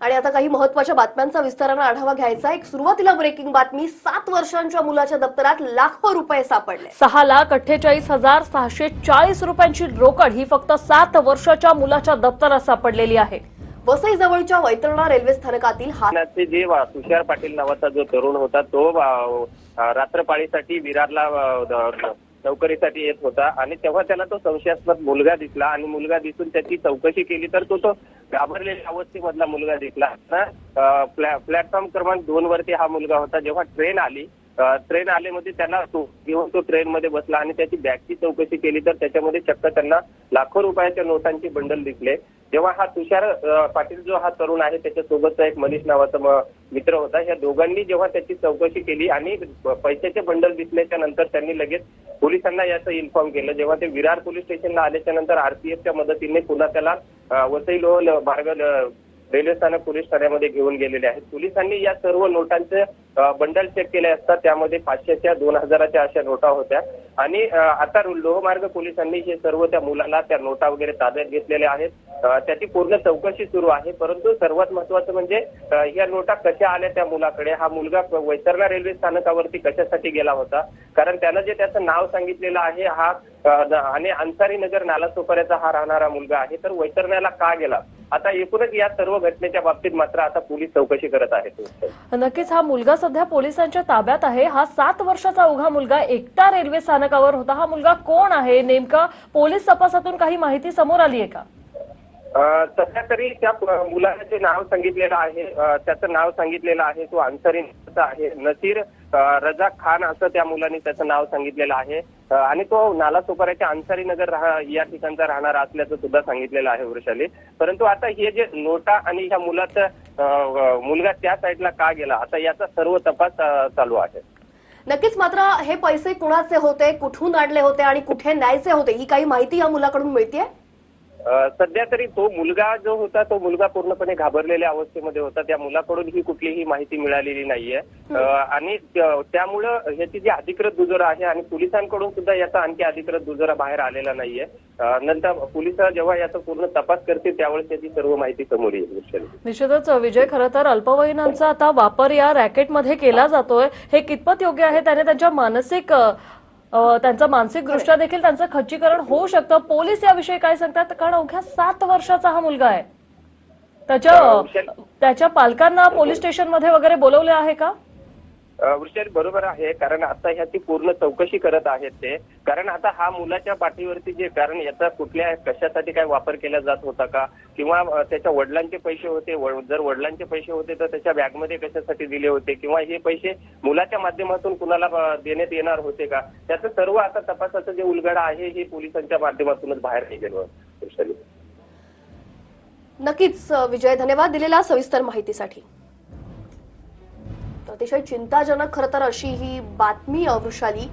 आणि आता काही महत्त्वाच्या बातम्यांचा विस्तारानं आढावा घ्यायचा एक सुरुवातीला ब्रेकिंग बातमी सात वर्षांच्या मुलाच्या दप्तरात लाखो रुपये सापडले. सहा लाख अठ्ठेचाळीस हजार सहाशे चाळीस रुपयांची रोकड ही फक्त सात वर्षाच्या मुलाच्या दप्तरात सापडलेली आहे. वसई जवळच्या वैतरणा रेल्वे स्थानकातील हा जे तुषार पाटील नावाचा जो तरुण होता तो रात्रपाळीसाठी विरारला चौकशीसाठी नोकरीसाठी येत होता आणि तेव्हा त्याला तो संशयास्पद मुलगा दिसला आणि मुलगा दिसून त्याची चौकशी केली तर तो तो घाबरलेल्या अवस्थेमधला मुलगा दिसला. प्लॅ- प्लॅटफॉर्म क्रमांक दोन वरती हा मुलगा होता. जेव्हा ट्रेन आली ट्रेन आल्यामध्ये त्याला तो घेऊन तो ट्रेनमध्ये बसला आणि त्याची बॅगची चौकशी केली तर त्याच्यामध्ये चक्क त्यांना लाखो रुपयाच्या नोटांचे बंडल दिसले. जेव्हा हा तुषार पाटील जो हा तरुण आहे त्याच्यासोबतचा एक मनीष नावाचा मित्र होता. या दोघांनी जेव्हा त्याची चौकशी केली आणि पैशाचे बंडल दिसल्याच्या नंतर त्यांनी लगेच पोलिसांना याचं इन्फॉर्म केलं. जेव्हा ते विरार पोलीस स्टेशनला आल्याच्यानंतर आरपीएफच्या मदतीने पुन्हा त्याला वसई लोह मार्ग रेल्वे स्थानक पोलीस ठाण्यामध्ये घेऊन गेलेले आहेत. पोलिसांनी या सर्व नोटांचे बंडल चेक केले असता त्यामध्ये पाचशेच्या दोन हजाराच्या अशा नोटा होत्या. आणि आता लोहमार्ग पोलिसांनी हे सर्व त्या मुलाला त्या नोटा वगैरे ताब्यात घेतलेल्या आहेत. त्याची पूर्ण चौकशी सुरू आहे. परंतु सर्वात महत्वाचं म्हणजे या नोटा कशा आल्या त्या मुलाकडे? हा मुलगा वैतरणा रेल्वे स्थानकावरती कशासाठी गेला होता? कारण त्यानं जे त्याचं नाव सांगितलेलं आहे हा आणि अंसारी नगर नालासोपाऱ्याचा हा राहणारा मुलगा आहे. तर वैतरण्याला का गेला? आता एकूणच या सर्व घटनेच्या बाबतीत मात्र आता पोलीस चौकशी करत आहेत. नक्कीच हा मुलगा सध्या पोलिसांच्या ताब्यात आहे. हा सात वर्षाचा उघा मुलगा एकटा रेल्वे स्थानकावर होता. हा मुलगा कोण आहे? नेमका पोलीस तपासातून काही माहिती समोर आली आहे का? सध्या तरी त्या प- जे नाव सांगितलेलं आहे त्याचं नाव सांगितलेलं आहे तो अन्सारी आहे नसीर रजा खान असं त्या मुलाने त्याचं नाव सांगितलेलं आहे. आणि तो नालासोपाऱ्याच्या अन्सारी नगर राहा- या ठिकाणचा राहणार असल्याचं सुद्धा सांगितलेलं आहे वृषाली. परंतु आता हे जे नोटा आणि ह्या मुलाचा मुलगा त्या साईडला का गेला? आता याचा सर्व तपास चालू आहे. नक्कीच मात्र हे पैसे कुणाचे होते कुठून आणले होते आणि कुठे न्यायचे होते ही काही माहिती या मुलाकडून मिळतीये? सध्या तरी तो मुलगा जो होता तो मुलगा पूर्णपणे घाबरलेल्या अवस्थेमध्ये होता. त्या मुलाकडून ही कुठलीही माहिती मिळालेली नाहीये. आणि त्या- त्यामुळं ह्याची जी अधिकृत दुजोरा आहे आणि पोलिसांकडून सुद्धा याचा आणखी अधिकृत दुजोरा बाहेर आलेला नाहीये. नंतर पोलीस जेव्हा याचा पूर्ण तपास करतील त्यावेळेस त्याची सर्व माहिती समोर येईल. निश्चितच विजय खरं तर अल्पवयीनांचा आता वापर या रॅकेटमध्ये केला जातोय. हे कितपत योग्य आहे? त्याने त्यांच्या मानसिक त्यांचं मानसिक दृष्ट्या देखील त्यांचं खच्चीकरण होऊ शकतं. पोलीस याविषयी काय सांगतात? कारण अवघ्या सात वर्षाचा हा मुलगा आहे. त्याच्या त्याच्या पालकांना पोलीस स्टेशनमध्ये वगैरे बोलवले आहे का? वृषाली बरोबर आहे. कारण आता ह्याची पूर्ण चौकशी करत आहेत ते. कारण आता हा मुलाच्या पाठीवरती जे कारण याचा कुठल्या कशासाठी काय वापर केला जात होता का? किंवा त्याच्या वडिलांचे पैसे होते. जर वडिलांचे पैसे होते तर त्याच्या बॅगमध्ये कशासाठी दिले होते? किंवा हे पैसे मुलाच्या माध्यमातून कुणाला देण्यात येणार होते का? त्याचं सर्व आता तपासाचं जे उलगडा आहे हे पोलिसांच्या माध्यमातूनच बाहेर निघेल वृषाली नक्कीच विजय धन्यवाद दिलेल्या सविस्तर माहितीसाठी. अतिशय चिंताजनक. खरं तर अशी ही बातमी वृषाली